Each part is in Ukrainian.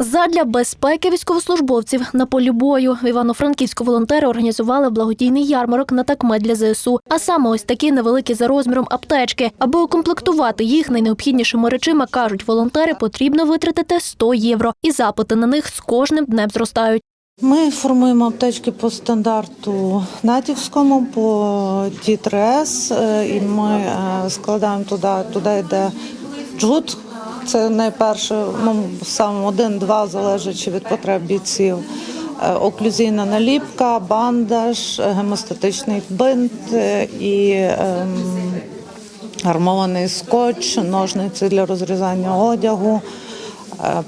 Задля безпеки військовослужбовців на полі бою в Івано-Франківську волонтери організували благодійний ярмарок на такмет для ЗСУ. А саме ось такі невеликі за розміром аптечки. Аби укомплектувати їх найнеобхіднішими речима, кажуть волонтери, потрібно витратити 100 євро, і запити на них з кожним днем зростають. Ми формуємо аптечки по стандарту натівському, по Ті-3С, е, і ми е, складаємо туди, туди йде джут. Це найперше, ну сам один-два, залежачи від потреб бійців. Е, Оклюзійна наліпка, бандаж, гемостатичний бинт е, і ем, армований скотч, ножниці для розрізання одягу. Е,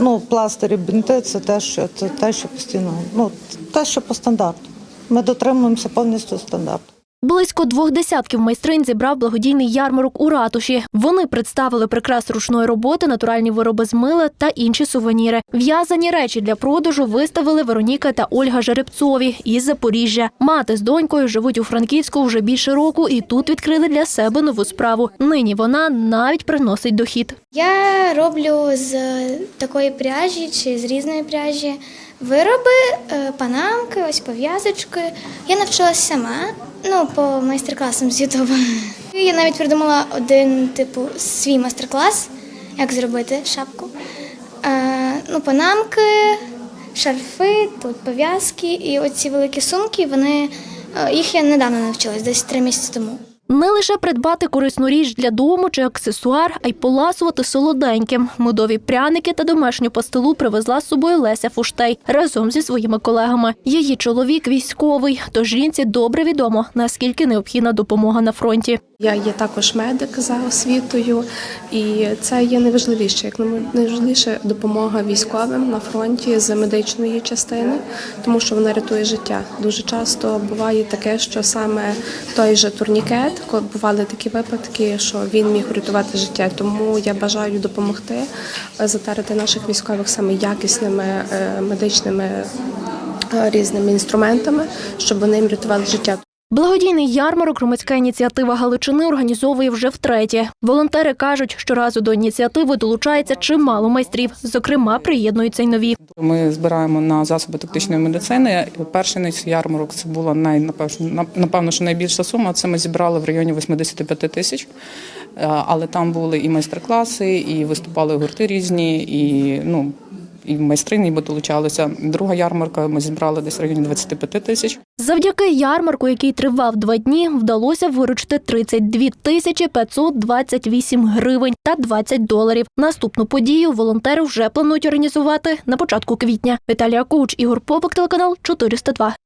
Ну, пластирі, бінти це те, що це те, що постійно, ну те, що по стандарту. Ми дотримуємося повністю стандарту. Близько двох десятків майстринь зібрав благодійний ярмарок у ратуші. Вони представили прикрас ручної роботи, натуральні вироби з мила та інші сувеніри. В'язані речі для продажу виставили Вероніка та Ольга Жеребцові із Запоріжжя. Мати з донькою живуть у Франківську вже більше року і тут відкрили для себе нову справу. Нині вона навіть приносить дохід. Я роблю з такої пряжі чи з різної пряжі вироби, е, панамки, ось пов'язочки. Я навчилася сама, ну, по майстер-класам з Ютуба. Я навіть придумала один типу свій майстер-клас, як зробити шапку. Е, ну, панамки, шарфи, тут пов'язки і оці великі сумки, вони е, їх я недавно навчилась, десь три місяці тому. Не лише придбати корисну річ для дому чи аксесуар, а й поласувати солоденьким. Медові пряники та домашню пастилу привезла з собою Леся Фуштей разом зі своїми колегами. Її чоловік військовий, тож жінці добре відомо, наскільки необхідна допомога на фронті. Я є також медик за освітою, і це є найважливіше, як найважливіше допомога військовим на фронті з медичної частини, тому що вона рятує життя. Дуже часто буває таке, що саме той же турнікет, бували такі випадки, що він міг врятувати життя. Тому я бажаю допомогти затарити наших військових саме якісними е, медичними е, різними інструментами, щоб вони їм рятували життя. Благодійний ярмарок громадська ініціатива Галичини організовує вже втретє. Волонтери кажуть, що разу до ініціативи долучається чимало майстрів. Зокрема, приєднуються й нові. Ми збираємо на засоби тактичної медицини. Перший ярмарок це була най, напевно, напевно, що найбільша сума. Це ми зібрали в районі 85 тисяч. Е, Але там були і майстер-класи, і виступали гурти різні, і ну. І майстрині долучалися. Друга ярмарка ми зібрали десь в районі 25 тисяч. Завдяки ярмарку, який тривав два дні, вдалося виручити 32 тисячі 528 гривень та 20 доларів. Наступну подію волонтери вже планують організувати на початку квітня. Віталія Куч, Ігор Попик, телеканал 402.